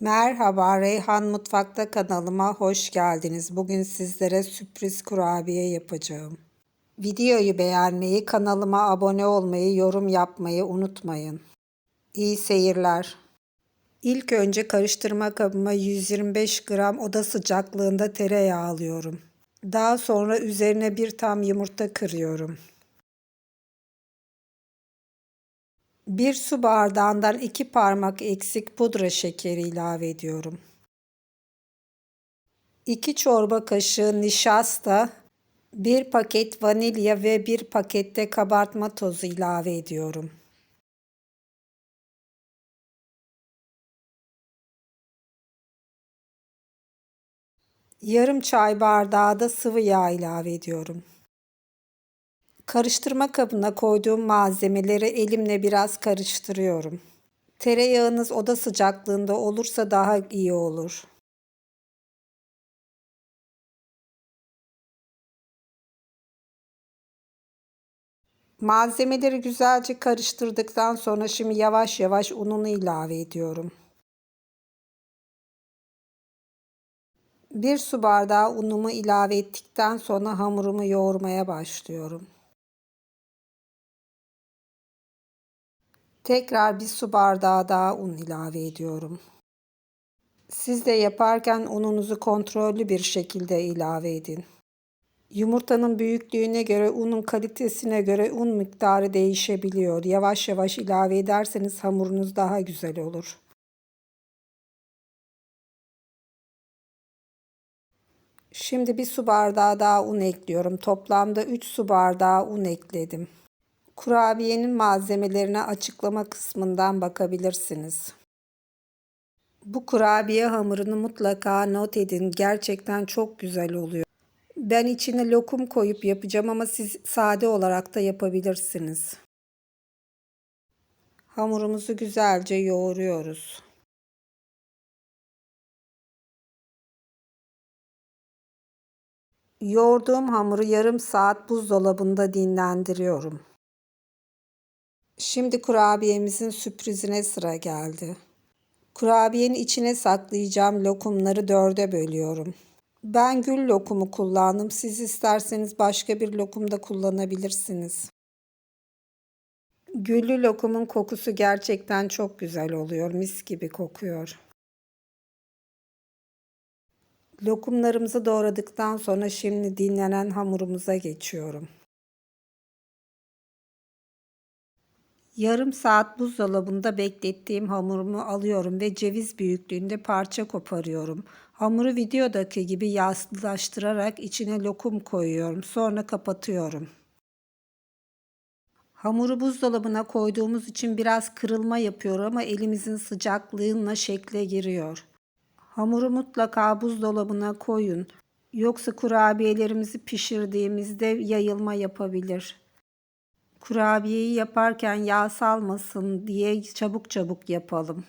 Merhaba Reyhan Mutfakta kanalıma hoş geldiniz. Bugün sizlere sürpriz kurabiye yapacağım. Videoyu beğenmeyi, kanalıma abone olmayı, yorum yapmayı unutmayın. İyi seyirler. İlk önce karıştırma kabıma 125 gram oda sıcaklığında tereyağı alıyorum. Daha sonra üzerine bir tam yumurta kırıyorum. Bir su bardağından iki parmak eksik pudra şekeri ilave ediyorum. 2 çorba kaşığı nişasta, 1 paket vanilya ve 1 pakette kabartma tozu ilave ediyorum. Yarım çay bardağı da sıvı yağ ilave ediyorum. Karıştırma kabına koyduğum malzemeleri elimle biraz karıştırıyorum. Tereyağınız oda sıcaklığında olursa daha iyi olur. Malzemeleri güzelce karıştırdıktan sonra şimdi yavaş yavaş ununu ilave ediyorum. Bir su bardağı unumu ilave ettikten sonra hamurumu yoğurmaya başlıyorum. Tekrar bir su bardağı daha un ilave ediyorum. Siz de yaparken ununuzu kontrollü bir şekilde ilave edin. Yumurtanın büyüklüğüne göre, unun kalitesine göre un miktarı değişebiliyor. Yavaş yavaş ilave ederseniz hamurunuz daha güzel olur. Şimdi bir su bardağı daha un ekliyorum. Toplamda 3 su bardağı un ekledim. Kurabiyenin malzemelerine açıklama kısmından bakabilirsiniz. Bu kurabiye hamurunu mutlaka not edin. Gerçekten çok güzel oluyor. Ben içine lokum koyup yapacağım ama siz sade olarak da yapabilirsiniz. Hamurumuzu güzelce yoğuruyoruz. Yoğurduğum hamuru yarım saat buzdolabında dinlendiriyorum. Şimdi kurabiyemizin sürprizine sıra geldi. Kurabiyenin içine saklayacağım lokumları dörde bölüyorum. Ben gül lokumu kullandım. Siz isterseniz başka bir lokum da kullanabilirsiniz. Güllü lokumun kokusu gerçekten çok güzel oluyor. Mis gibi kokuyor. Lokumlarımızı doğradıktan sonra şimdi dinlenen hamurumuza geçiyorum. Yarım saat buzdolabında beklettiğim hamurumu alıyorum ve ceviz büyüklüğünde parça koparıyorum. Hamuru videodaki gibi yağsızlaştırarak içine lokum koyuyorum. Sonra kapatıyorum. Hamuru buzdolabına koyduğumuz için biraz kırılma yapıyor ama elimizin sıcaklığıyla şekle giriyor. Hamuru mutlaka buzdolabına koyun. Yoksa kurabiyelerimizi pişirdiğimizde yayılma yapabilir. Kurabiyeyi yaparken yağ salmasın diye çabuk çabuk yapalım.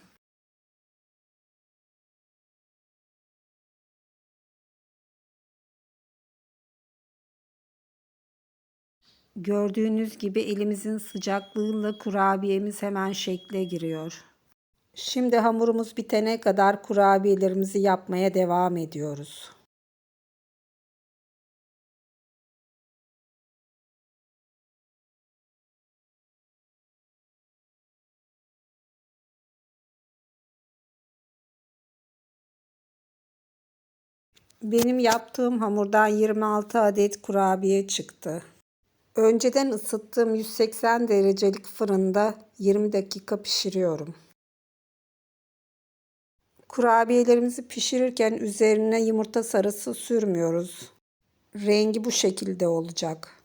Gördüğünüz gibi elimizin sıcaklığıyla kurabiyemiz hemen şekle giriyor. Şimdi hamurumuz bitene kadar kurabiyelerimizi yapmaya devam ediyoruz. Benim yaptığım hamurdan 26 adet kurabiye çıktı. Önceden ısıttığım 180 derecelik fırında 20 dakika pişiriyorum. Kurabiyelerimizi pişirirken üzerine yumurta sarısı sürmüyoruz. Rengi bu şekilde olacak.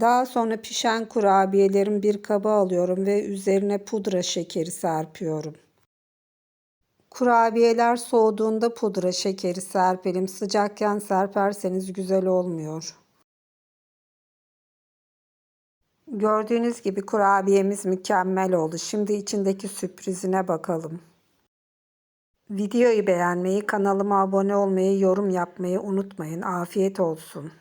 Daha sonra pişen kurabiyelerin bir kaba alıyorum ve üzerine pudra şekeri serpiyorum. Kurabiyeler soğuduğunda pudra şekeri serpelim. Sıcakken serperseniz güzel olmuyor. Gördüğünüz gibi kurabiyemiz mükemmel oldu. Şimdi içindeki sürprizine bakalım. Videoyu beğenmeyi, kanalıma abone olmayı, yorum yapmayı unutmayın. Afiyet olsun.